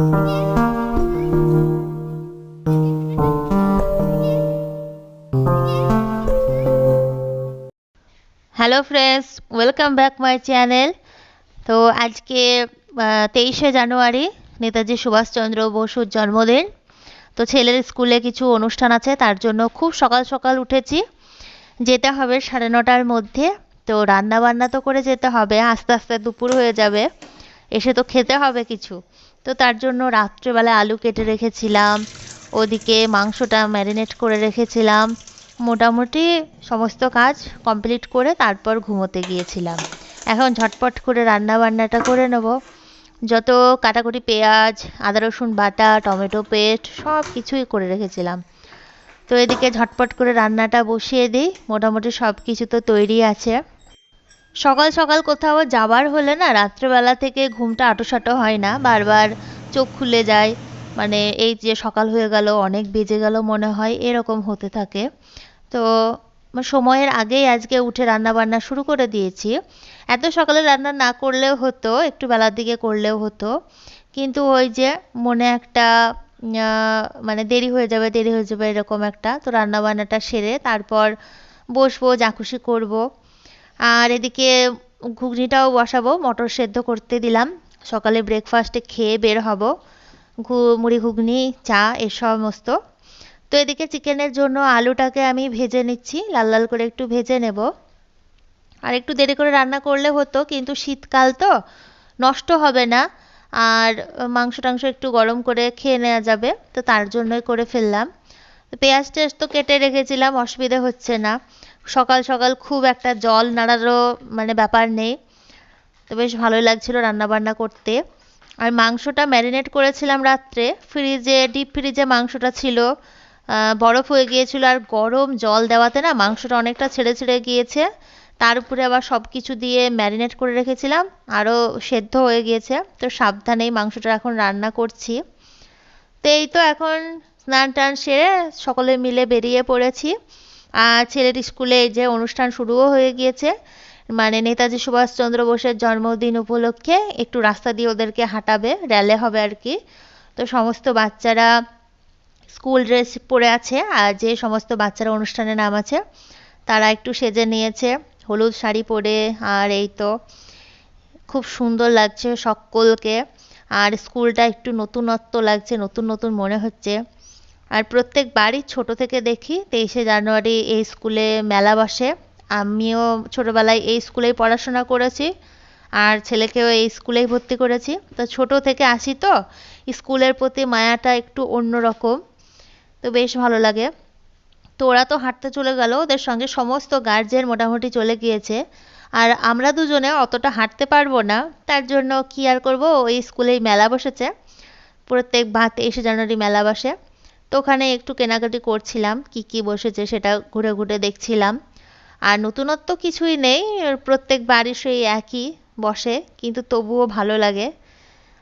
Hello friends welcome back my channel তো আজকে তেইশে জানুয়ারি, নেতাজি সুভাষচন্দ্র বসুর জন্মদিন। তো ছেলের স্কুলে কিছু অনুষ্ঠান আছে, তার জন্য খুব সকাল সকাল উঠেছি। যেতে হবে সাড়ে নটার মধ্যে। তো রান্না বান্না তো করে যেতে হবে, আস্তে আস্তে দুপুর হয়ে যাবে। এসে তো খেতে হবে কিছু। তো তার জন্য রাত্রেবেলা আলু কেটে রেখেছিলাম, ওদিকে মাংসটা ম্যারিনেট করে রেখেছিলাম। মোটামুটি সমস্ত কাজ কমপ্লিট করে তারপর ঘুমোতে গিয়েছিলাম। এখন ঝটপট করে রান্না বান্নাটা করে নেব। যত কাটাকুটি পেঁয়াজ, আদা রসুন বাটা, টমেটো পেস্ট সব কিছুই করে রেখেছিলাম। তো এদিকে ঝটপট করে রান্নাটা বসিয়ে দিই। মোটামুটি সব কিছু তো তৈরি আছে। সকাল সকাল কোথাও যাবার হলে না রাত্রেবেলা থেকে ঘুমটা আটোসাটো হয় না, বারবার চোখ খুলে যায়। মানে এই যে সকাল হয়ে গেল, অনেক বেজে গেল মনে হয়, এরকম হতে থাকে। তো সময়ের আগেই আজকে উঠে রান্না বান্না শুরু করে দিয়েছি। এত সকালে রান্না না করলেও হতো, একটু বেলার দিকে করলেও হতো। কিন্তু ওই যে মনে একটা মানে দেরি হয়ে যাবে, দেরি হয়ে যাবে এরকম একটা। তো রান্না বান্নাটা সেরে তারপর বসবো, যা খুশি করব। আর এদিকে ঘুগনিটাও বসাবো, মটর সেদ্ধ করতে দিলাম। সকালে ব্রেকফাস্টে খেয়ে বের হব। ঘু, মুড়ি ঘুগনি, চা, এ সমস্ত। তো এদিকে চিকেনের জন্য আলুটাকে আমি ভেজে নিচ্ছি। লাল লাল করে একটু ভেজে নেব। আর একটু দেরি করে রান্না করলে হতো, কিন্তু শীতকাল তো, নষ্ট হবে না। আর মাংস টাংস একটু গরম করে খেয়ে নেওয়া যাবে, তো তার জন্যই করে ফেললাম। পেঁয়াজ টেয়াজ তো কেটে রেখেছিলাম, অসুবিধে হচ্ছে না। সকাল সকাল খুব একটা জল নাড়ারও মানে ব্যাপার নেই। তো বেশ ভালোই লাগছিল রান্নাবান্না করতে। আর মাংসটা ম্যারিনেট করেছিলাম রাত্রে। ফ্রিজে, ডিপ ফ্রিজে মাংসটা ছিল। বরফ হয়ে গিয়েছিল আর গরম জল দেওয়াতে না মাংসটা অনেকটা ছেড়ে ছেড়ে গিয়েছে। তার উপরে আবার সব কিছু দিয়ে ম্যারিনেট করে রেখেছিলাম। আরও সেদ্ধ হয়ে গিয়েছে। তো সাবধানেই মাংসটা এখন রান্না করছি। তো এই তো এখন স্নান টান সেরে সকলে মিলে বেরিয়ে পড়েছি। আর ছেলের স্কুলে যে অনুষ্ঠান শুরুও হয়ে গিয়েছে। মানে নেতাজি সুভাষচন্দ্র বোসের জন্মদিন উপলক্ষে একটু রাস্তা দিয়ে ওদেরকে হাঁটাবে র্যালে হবে আর কি। তো সমস্ত বাচ্চারা স্কুল ড্রেস পরে আছে আর যে সমস্ত বাচ্চারা অনুষ্ঠানে নাম আছে, তারা একটু সেজে নিয়েছে, হলুদ শাড়ি পরে আর এই তো। খুব সুন্দর লাগছে সকলকে। আর স্কুলটা একটু নতুনত্ব লাগছে, নতুন নতুন মনে হচ্ছে। আর প্রত্যেক বাড়ি ছোট থেকে দেখি, তেইশে জানুয়ারি এই স্কুলে মেলা বসে। আমিও ছোটোবেলায় এই স্কুলেই পড়াশোনা করেছি আর ছেলেকেও এই স্কুলেই ভর্তি করেছি। তো ছোট থেকে আসি তো, স্কুলের প্রতি মায়াটা একটু অন্যরকম তো বেশ ভালো লাগে। তো ওরা তো হাঁটতে চলে গেল, ওদের সঙ্গে সমস্ত গার্জেন মোটামুটি চলে গিয়েছে। আর আমরা দুজনে অতটা হাঁটতে পারব না, তার জন্য কি আর করব? ওই স্কুলেই মেলা বসেছে। প্রত্যেক বা তেইশে জানুয়ারি মেলা বসে। তো ওখানে একটু কেনাকাটি করছিলাম, কি কি বসেছে সেটা ঘুরে ঘুরে দেখছিলাম। আর নতুনত্ব কিছুই নেই, প্রত্যেক বাড়ি সেই একই বসে, কিন্তু তবুও ভালো লাগে।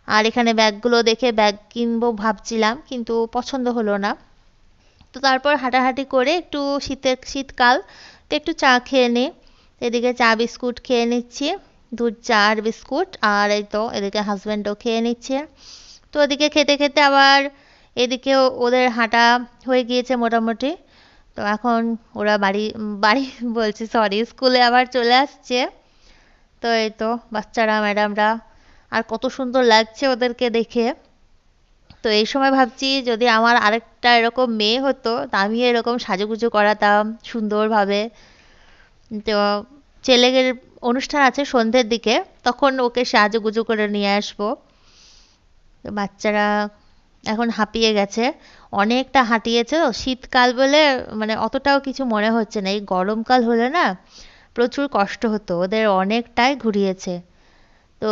আর এখানে ব্যাগগুলো দেখে ব্যাগ কিনবো ভাবছিলাম, কিন্তু পছন্দ হলো না। তো তারপর হাঁটাহাঁটি করে একটু শীতের, শীতকাল, তো একটু চা খেয়ে নিই। এদিকে চা বিস্কুট খেয়ে নিচ্ছি, দুধ, চা আর বিস্কুট, আর এই তো এদিকে হাজব্যান্ডও খেয়ে নিচ্ছে। তো ওদিকে খেতে খেতে আবার এদিকে ওদের হাঁটা হয়ে গিয়েছে মোটামুটি। তো এখন ওরা বাড়ি বাড়ি বলছি সরি স্কুলে আবার চলে আসছে। তো এই তো বাচ্চারা, ম্যাডামরা, আর কত সুন্দর লাগছে ওদেরকে দেখে। তো এই সময় ভাবছি যদি আমার আরেকটা এরকম মেয়ে হতো, তা আমি এরকম সাজুগুজু করাতাম সুন্দরভাবে। তো ছেলের অনুষ্ঠান আছে সন্ধ্যের দিকে, তখন ওকে সাজুগুজু করে নিয়ে আসব। বাচ্চারা এখন হাঁপিয়ে গেছে। অনেকটা হাঁটিয়েছে শীতকাল বলে মানে অতটাও কিছু মনে হচ্ছে না। এই গরমকাল হলে না প্রচুর কষ্ট হতো। ওদের অনেকটাই ঘুরিয়েছে। তো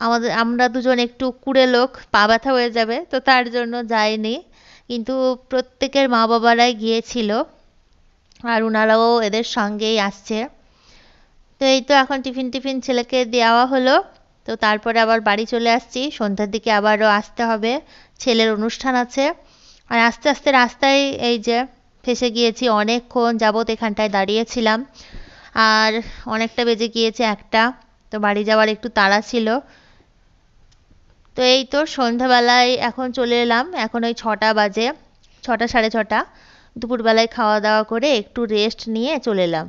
আমাদের, আমরা দুজন একটু কুড়ে লোক, পা ব্যথা হয়ে যাবে, তো তার জন্য যাইনি। কিন্তু প্রত্যেকের মা বাবারাই গিয়েছিল আর ওনারাও এদের সঙ্গেই আসছে। তো এই তো এখন টিফিন টিফিন ছেলেকে দেওয়া হলো। তো তারপরে আবার বাড়ি চলে আসছি। সন্ধ্যার দিকে আবারও আসতে হবে। ছেলের অনুষ্ঠান আছে। আর আস্তে আস্তে রাস্তায় এই যে ফেসে গিয়েছি, অনেকক্ষণ যাবৎ এখানটায় দাঁড়িয়েছিলাম। আর অনেকটা বেজে গিয়েছে একটা, তো বাড়ি যাওয়ার একটু তাড়া ছিল। তো এই তো সন্ধ্যাবেলায় এখন চলে এলাম, এখন ওই ছটা বাজে, ছটা সাড়ে ছটা। দুপুরবেলায় খাওয়া দাওয়া করে একটু রেস্ট নিয়ে চলে এলাম।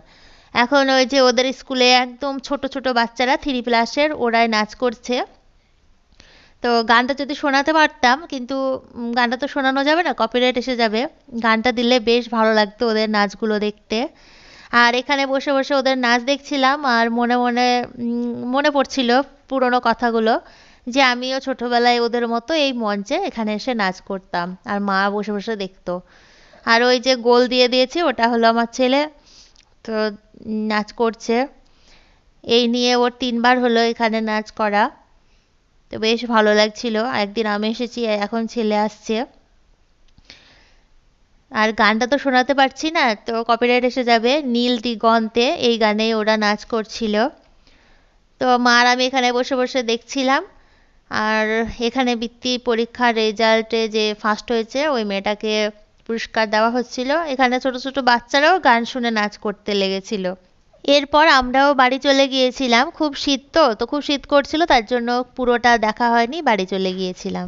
এখন ওই যে ওদের স্কুলে একদম ছোট ছোট বাচ্চারা থ্রি প্লাসের ওরাই নাচ করছে। তো গানটা যদি শোনাতে পারতাম, কিন্তু গানটা তো শোনানো যাবে না কপিরাইট এসে যাবে। গানটা দিলে বেশ ভালো লাগতো ওদের নাচগুলো দেখতে। আর এখানে বসে বসে ওদের নাচ দেখছিলাম, আর মনে মনে মনে পড়ছিল পুরনো কথাগুলো, যে আমিও ছোটবেলায় ওদের মতো এই মঞ্চে এখানে এসে নাচ করতাম, আর মা বসে বসে দেখতো। আর ওই যে গোল দিয়ে দিয়েছি, ওটা হলো আমার ছেলে, তো নাচ করছে। এই নিয়ে ওর তিনবার হলো এখানে নাচ করা। তো বেশ ভালো লাগছিল। একদিন আমি এসেছি, এখন ছেলে আসছে। আর গানটা তো শোনাতে পারছি না, তো কপিরাইট এসে যাবে নীল দিগন্তে, এই গানে ওরা নাচ করছিল। তো মা আর আমি এখানে বসে বসে দেখছিলাম। আর এখানে বৃত্তি পরীক্ষার রেজাল্টে যে ফার্স্ট হয়েছে, ওই মেয়েটাকে পুরস্কার দেওয়া হচ্ছিল। এখানে ছোট ছোট বাচ্চারাও গান শুনে নাচ করতে লেগেছিল। এরপর আমরাও বাড়ি চলে গিয়েছিলাম। খুব শীত তো তো খুব শীত করছিল, তার জন্য পুরোটা দেখা হয়নি, বাড়ি চলে গিয়েছিলাম।